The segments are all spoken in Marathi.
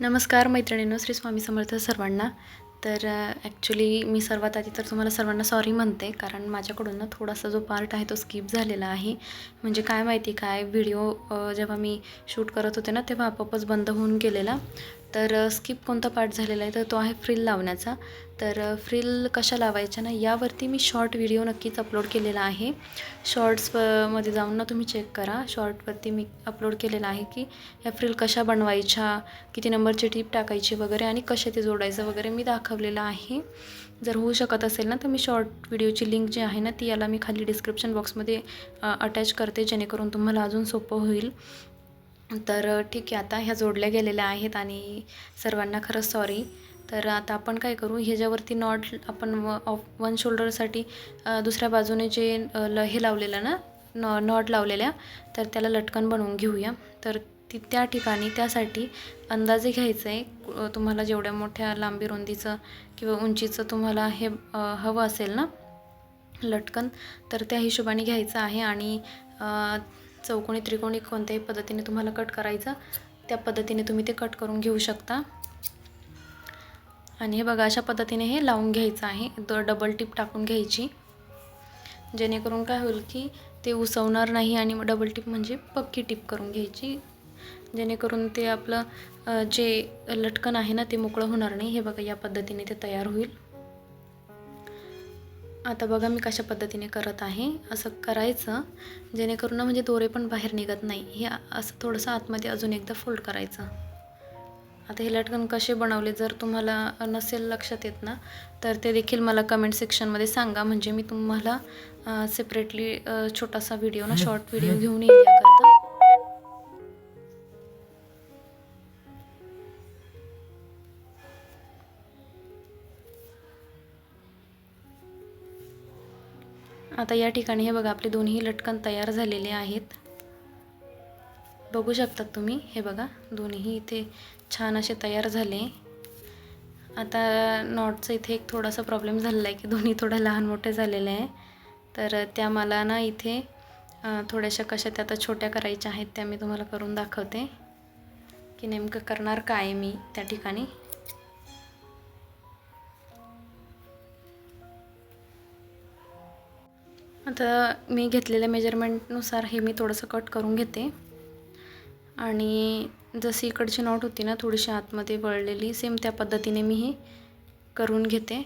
नमस्कार मैत्रिणींनो श्री स्वामी समर्थ सर्वांना. तर ॲक्च्युली मी सर्वात आधी तर तुम्हाला सर्वांना सॉरी म्हणते कारण माझ्याकडून ना थोडासा जो पार्ट आहे तो स्किप झालेला आहे. म्हणजे काय माहिती काय व्हिडिओ जेव्हा मी शूट करत होते ना तेव्हा आपोआपच बंद होऊन गेलेला. तर स्किप कोणता पार्ट झालेला आहे तर तो आहे फ्रिल लावण्याचा. तर फ्रिल कशा लावायच्या ना यावरती मी शॉर्ट व्हिडिओ नक्कीच अपलोड केलेला आहे. शॉर्ट्समध्ये जाऊन ना तुम्ही चेक करा. शॉर्टवरती मी अपलोड केलेला आहे की ह्या फ्रिल कशा बनवायच्या किती नंबरची टीप टाकायची वगैरे आणि कसे ते जोडायचं वगैरे मी दाखवलेलं आहे. जर होऊ शकत असेल ना तर मी शॉर्ट व्हिडिओची लिंक जी आहे ना ती याला मी खाली डिस्क्रिप्शन बॉक्समध्ये अटॅच करते जेणेकरून तुम्हाला अजून सोपं होईल. तर ठीक आहे. आता ह्या जोडल्या गेलेल्या आहेत आणि सर्वांना खरंच सॉरी तर आता आपण काय करू? ह्याच्यावरती नॉट आपण ऑफ वन शोल्डरसाठी दुसऱ्या बाजूने जे ल हे लावलेलं ना नॉ नॉट लावलेल्या तर त्याला लटकन बनवून घेऊया. तर ती त्या ठिकाणी त्यासाठी अंदाजे घ्यायचं आहे तुम्हाला जेवढ्या मोठ्या लांबी रुंदीचं किंवा उंचीचं तुम्हाला हे हवं असेल ना लटकन तर त्या हिशोबाने घ्यायचं आहे. आणि चौकोनी त्रिकोणी कोणत्याही पद्धतीने तुम्हाला कट करायचं त्या पद्धतीने तुम्ही ते कट करून घेऊ शकता. आणि हे बघा अशा पद्धतीने हे लावून घ्यायचं आहे. द डबल टिप टाकून घ्यायची. जेणेकरून काय होईल की ते उसवणार नाही आणि मग डबल टिप म्हणजे पक्की टिप करून घ्यायची. जेणेकरून ते आपलं जे लटकन आहे ना ते मोकळं होणार नाही. हे बघा या पद्धतीने ते तयार होईल. आता बघा मी कशा पद्धतीने करत आहे. असं करायचं जेणेकरून ना म्हणजे दोरे पण बाहेर निघत नाही. हे असं थोडंसं आतमध्ये अजून एकदा फोल्ड करायचं. आता हे लटकन कसे बनवले जर तुम्हाला नसेल लक्षात येत ना तर ते देखील मला कमेंट सेक्शनमध्ये सांगा. म्हणजे मी तुम्हाला सेपरेटली छोटासा व्हिडिओ ना शॉर्ट व्हिडिओ घेऊन येईल आता या ठिकाणी हे बघा आपले दोन्ही लटकन तयार झालेले आहेत. बघू शकतात तुम्ही हे बघा दोन्ही इथे छान असे तयार झाले. आता नॉटचं इथे एक थोडासा प्रॉब्लेम झालेला आहे की दोन्ही थोडं लहान मोठे झालेले आहे. तर त्या मला ना इथे थोड्याशा कशा त्या आता छोट्या करायच्या आहेत त्या मी तुम्हाला करून दाखवते. की नेमकं करणार काय मी त्या ठिकाणी? आता मी घेतलेल्या मेजरमेंटनुसार हे मी थोडंसं कट करून घेते. आणि जशी इकडची नॉट होती ना थोडीशी आतमध्ये वळलेली सेम त्या पद्धतीने मी हे करून घेते.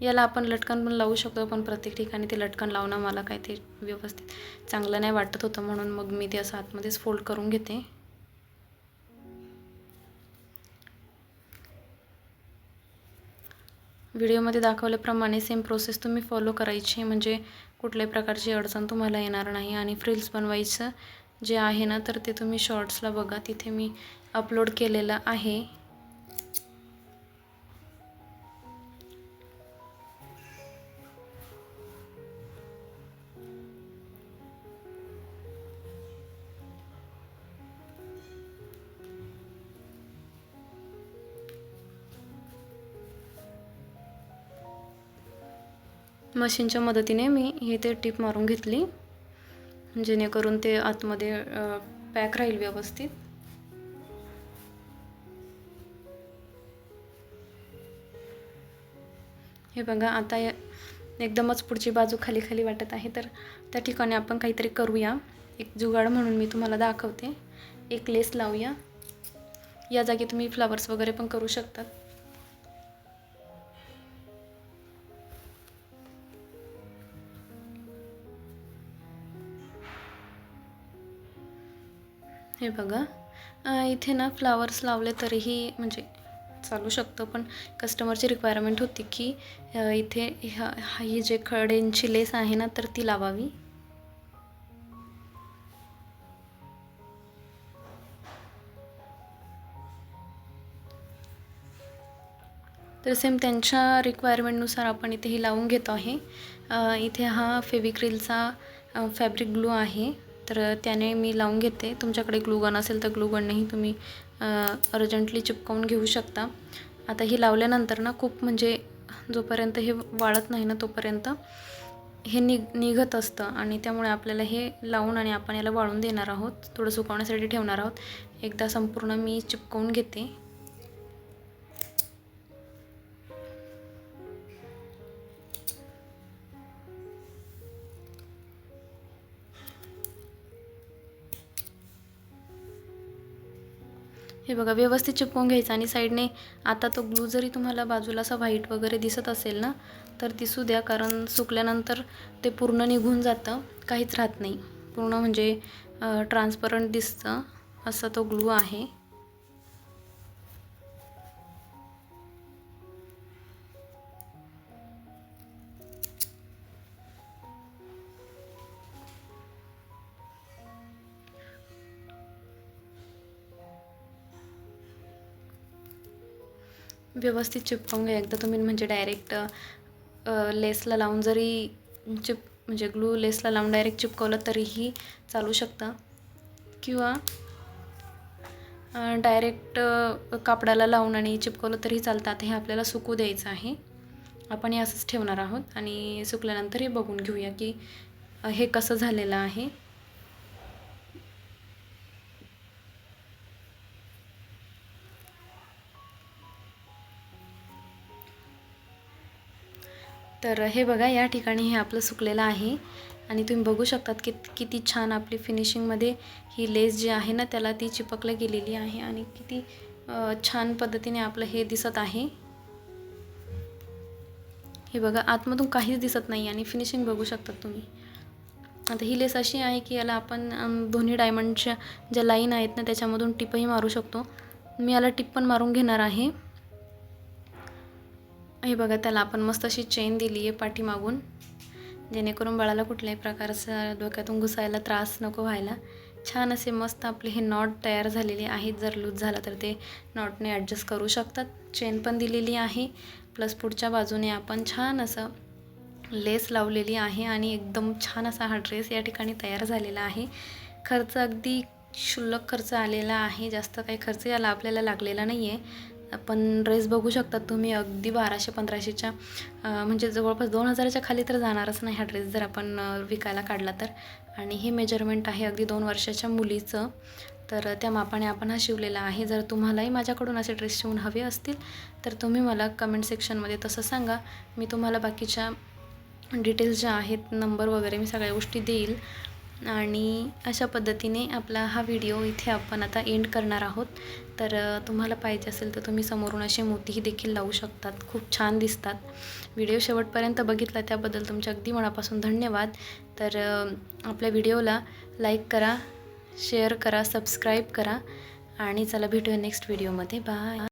याला आपण लटकन पण लावू शकतो पण प्रत्येक ठिकाणी ते लटकन लावणं मला काही ते व्यवस्थित चांगलं नाही वाटत होतं म्हणून मग मी ते असं आतमध्येच फोल्ड करून घेते. व्हिडिओमध्ये दाखवल्याप्रमाणे सेम प्रोसेस तुम्ही फॉलो करायची. म्हणजे कुठल्याही प्रकारची अडचण तुम्हाला येणार नाही. आणि फ्रिल्स बनवायचं जे आहे ना तर ते तुम्ही शॉर्ट्सला बघा. तिथे मी अपलोड केलेलं आहे. मशीनच्या मदतीने मी हे ते टीप मारून घेतली. जेणेकरून ते आतमध्ये पॅक राहील व्यवस्थित. हे बघा आता एकदमच पुढची बाजू खाली खाली वाटत आहे तर त्या ठिकाणी आपण काहीतरी करूया. एक जुगाड म्हणून मी तुम्हाला दाखवते. एक लेस लावूया. या जागी तुम्ही फ्लावर्स वगैरे पण करू शकतात हे बघा. इथे ना फ्लावर्स लावले तरीही म्हणजे चालू शकतं पण कस्टमरची रिक्वायरमेंट होती की इथे ह्या ही जे खडेंची लेस आहे ना तर ती लावावी. तर सेम त्यांच्या रिक्वायरमेंटनुसार आपण इथे ही लावून घेतो आहे. इथे हा फेविक्रिलचा फॅब्रिक ग्लू आहे. तर त्याने मी लावून घेते. तुमच्याकडे ग्लूगन असेल तर ग्लूगननेही तुम्ही अर्जंटली चिपकावून घेऊ शकता. आता ही लावल्यानंतर ना खूप म्हणजे जोपर्यंत हे वाळत नाही ना तोपर्यंत हे नि निघत असतं. आणि त्यामुळे आपल्याला हे लावून आणि आपण याला वाळून देणार आहोत. थोडं सुकवण्यासाठी ठेवणार आहोत. एकदा संपूर्ण मी चिपकवून घेते. हे बघा व्यवस्थित चिपकवून घ्यायचं आणि साईडने आता तो ग्लू जरी तुम्हाला बाजूला असा व्हाईट वगैरे दिसत असेल ना तर दिसू द्या कारण सुकल्यानंतर ते पूर्ण निघून जातं काहीच राहत नाही. पूर्ण म्हणजे ट्रान्सपरंट दिसतं असा तो ग्लू आहे. व्यवस्थित चिपकावून घ्या. एकदा तुम्ही म्हणजे डायरेक्ट लेसला लावून जरी चिप म्हणजे ग्लू लेसला लावून डायरेक्ट चिपकवलं तरीही चालू शकतं. किंवा डायरेक्ट कापडाला लावून आणि चिपकवलं तरी चालतात. हे आपल्याला सुकू द्यायचं आहे. आपण हे असंच ठेवणार आहोत आणि सुकल्यानंतर हे बघून घेऊया की हे कसं झालेलं आहे. तर हे बघा या ठिकाणी हे आपलं सुकलेलं आहे. आणि तुम्ही बघू शकतात की किती छान आपली फिनिशिंगमध्ये ही लेस जी आहे ना त्याला ती चिपकल्या गेलेली आहे. आणि किती छान पद्धतीने आपलं हे दिसत आहे. हे बघा आतमधून काहीच दिसत नाही आणि फिनिशिंग बघू शकतात तुम्ही. आता ही लेस अशी आहे की याला आपण दोन्ही डायमंडच्या ज्या लाईन आहेत ना त्याच्यामधून टिपही मारू शकतो. मी याला टिप पण मारून घेणार आहे. हे बघा त्याला आपण मस्त अशी चेन दिली आहे पाठीमागून. जेणेकरून बाळाला कुठल्याही प्रकारचा डोक्यातून घुसायला त्रास नको व्हायला. छान असे मस्त आपले हे नॉट तयार झालेले आहेत. जर लूज झाला तर ते नॉटने ॲडजस्ट करू शकतात. चेन पण दिलेली आहे. प्लस पुढच्या बाजूने आपण छान असं लेस लावलेली आहे आणि एकदम छान असा हा ड्रेस या ठिकाणी तयार झालेला आहे. खर्च अगदी क्षुल्लक खर्च आलेला आहे. जास्त काही खर्च याला आपल्याला लागलेला नाही आहे पण ड्रेस बघू शकतात तुम्ही अगदी बाराशे पंधराशेच्या म्हणजे जवळपास दोन हजाराच्या खाली तर जाणारच नाही हा ड्रेस जर आपण विकायला काढला तर. आणि हे मेजरमेंट आहे अगदी दोन वर्षाच्या मुलीचं. तर त्या मापाने आपण हा शिवलेला आहे. जर तुम्हालाही माझ्याकडून असे ड्रेस शिवून हवे असतील तर तुम्ही मला कमेंट सेक्शनमध्ये तसं सांगा. मी तुम्हाला बाकीच्या डिटेल्स ज्या आहेत नंबर वगैरे मी सगळ्या गोष्टी देईल. आणि अशा पद्धतीने आपला हा व्हिडिओ इथे आपण आता एंड करणार आहोत. तर तुम्हाला पाहिजे असेल तर तुम्ही समोरून असे मोतीही देखील लावू शकतात. खूप छान दिसतात. व्हिडिओ शेवटपर्यंत बघितला त्याबद्दल तुमच्या अगदी मनापासून धन्यवाद. तर आपल्या व्हिडिओला लाईक करा शेअर करा सबस्क्राईब करा आणि चला भेटूया नेक्स्ट व्हिडिओमध्ये बाय